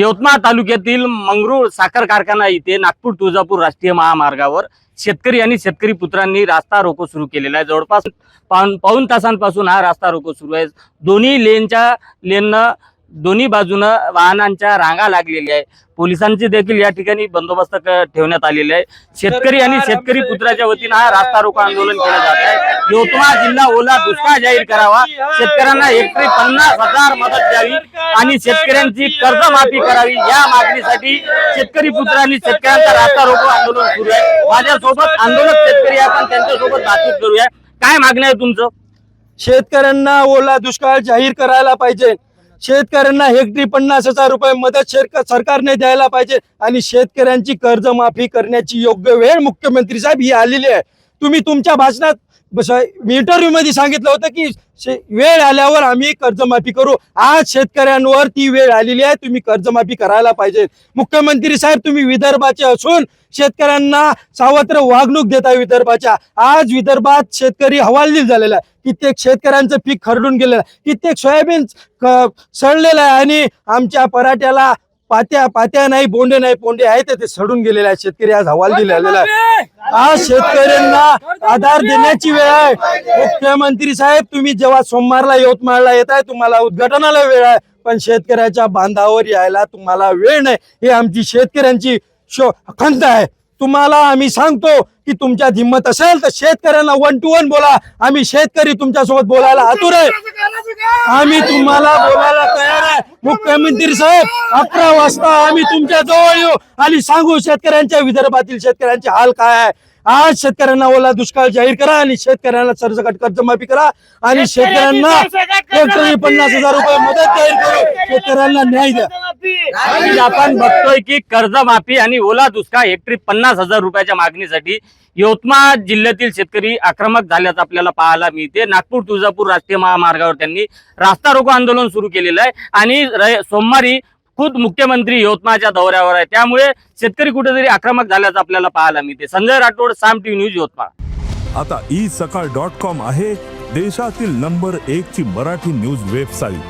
यवतमाळ तालुक्यातील मंगरूळ साखर कारखाना इथे नागपूर तुळजापूर राष्ट्रीय महामार्गावर शेतकरी आणि शेतकरी पुत्रांनी रास्ता रोको सुरू केलेला आहे. जवळपास पाऊन पाऊन तासांपासून हा रास्ता रोको सुरू आहे. दोन्ही लेनच्या लेननं दोन्ही बाजूनं वाहनांच्या रांगा लागलेल्या आहे पोलिसांची देखील या ठिकाणी बंदोबस्त ठेवण्यात आलेले आहे. शेतकरी आणि शेतकरी पुत्राच्या वतीनं हा रास्ता रोको आंदोलन केलं जात आहे. यवतमाळ जिल्हा ओला दुष्काळ जाहीर करावा. शेतकऱ्यांना हेक्टरी पन्नास हजार मदत द्यावी आणि शेतकऱ्यांची कर्जमाफी करावी. या मागणीसाठी शेतकरी पुत्रांनी शेतकऱ्यांचा रास्ता रोको आंदोलन सुरू आहे. माझ्यासोबत आंदोलक शेतकरी आहे, आपण त्यांच्यासोबत बातचीत करूया. काय मागणं आहे तुमचं? शेतकऱ्यांना ओला दुष्काळ जाहीर करायला पाहिजे. शेतकऱ्यांना हेक्टरी पन्नास हजार रुपये मदत सरकारने द्यायला पाहिजे आणि शेतकऱ्यांची कर्जमाफी करण्याची योग्य वेळ मुख्यमंत्री साहेब ही आलेली आहे. तुम्ही तुमच्या भाषणात इंटरव्ह्यू मध्ये सांगितलं होतं की शे- वेळ आल्यावर आम्ही कर्जमाफी करू. आज शेतकऱ्यांवर ती वेळ आलेली आहे तुम्ही कर्जमाफी करायला पाहिजे. मुख्यमंत्री साहेब तुम्ही विदर्भाचे असून शेतकऱ्यांना सावत्र वागणूक देता विदर्भाच्या. आज विदर्भात शेतकरी हवालदिल झालेला आहे. कित्येक शेतकऱ्यांचं पीक खरडून गेलेलं आहे. कित्येक सोयाबीन क- सडलेलं आहे आणि आमच्या पराठ्याला पात्या पात्या नाही बोंडे नाही पोंडे आहेत ते सडून गेलेले आहेत. शेतकरी आज हवालदिल झालेला आहे. आज शेतकऱ्यांना आधार देण्याची वेळ आहे. मुख्यमंत्री साहेब तुम्ही जेव्हा सोमवारला यवतमाळला येत आहे तुम्हाला उद्घाटनाला वेळ आहे. पण शेतकऱ्याच्या बांधावर यायला तुम्हाला वेळ नाही. ही आमची शेतकऱ्यांची शो खंत आहे. तुम्हाला आम्ही सांगतो की तुमच्यात हिंमत असेल तर शेतकऱ्यांना वन टू वन बोला. आम्ही शेतकरी तुमच्यासोबत बोलायला आतुर आहे. आम्ही तुम्हाला बोलायला तयार आहे. मुख्यमंत्री साहेब अकरा वाजता आम्ही तुमच्या जवळ येऊ आणि सांगू शेतकऱ्यांच्या विदर्भातील शेतकऱ्यांचे हाल काय आहे. आज शेतकऱ्यांना ओला दुष्काळ जाहीर करा आणि शेतकऱ्यांना सरसकट कर्जमाफी करा आणि शेतकऱ्यांना पन्नास हजार रुपये मदत जाहीर करू. शेतकऱ्यांना न्याय द्या. आज आपण बघतोय की कर्जमाफी आणि ओला दुष्काळ हेक्टरी पन्नास हजार रुपयाच्या मागणीसाठी यवतमाळ जिल्ह्यातील शेतकरी आक्रमक झाल्याचं आपल्याला पाहायला मिळते. नागपूर तुळजापूर राष्ट्रीय महामार्गावर त्यांनी रास्ता रोको आंदोलन सुरू केलेलं आहे. आणि सोमवारी खुद मुख्यमंत्री यवतमाळच्या दौऱ्यावर आहे. त्यामुळे शेतकरी कुठेतरी आक्रमक झाल्याचं आपल्याला पाहायला मिळते. Sanjay Rathod Saam TV news Yavatmal. आता ई सकाळ डॉट कॉम आहे देशातील नंबर एक ची मराठी न्यूज वेबसाईट.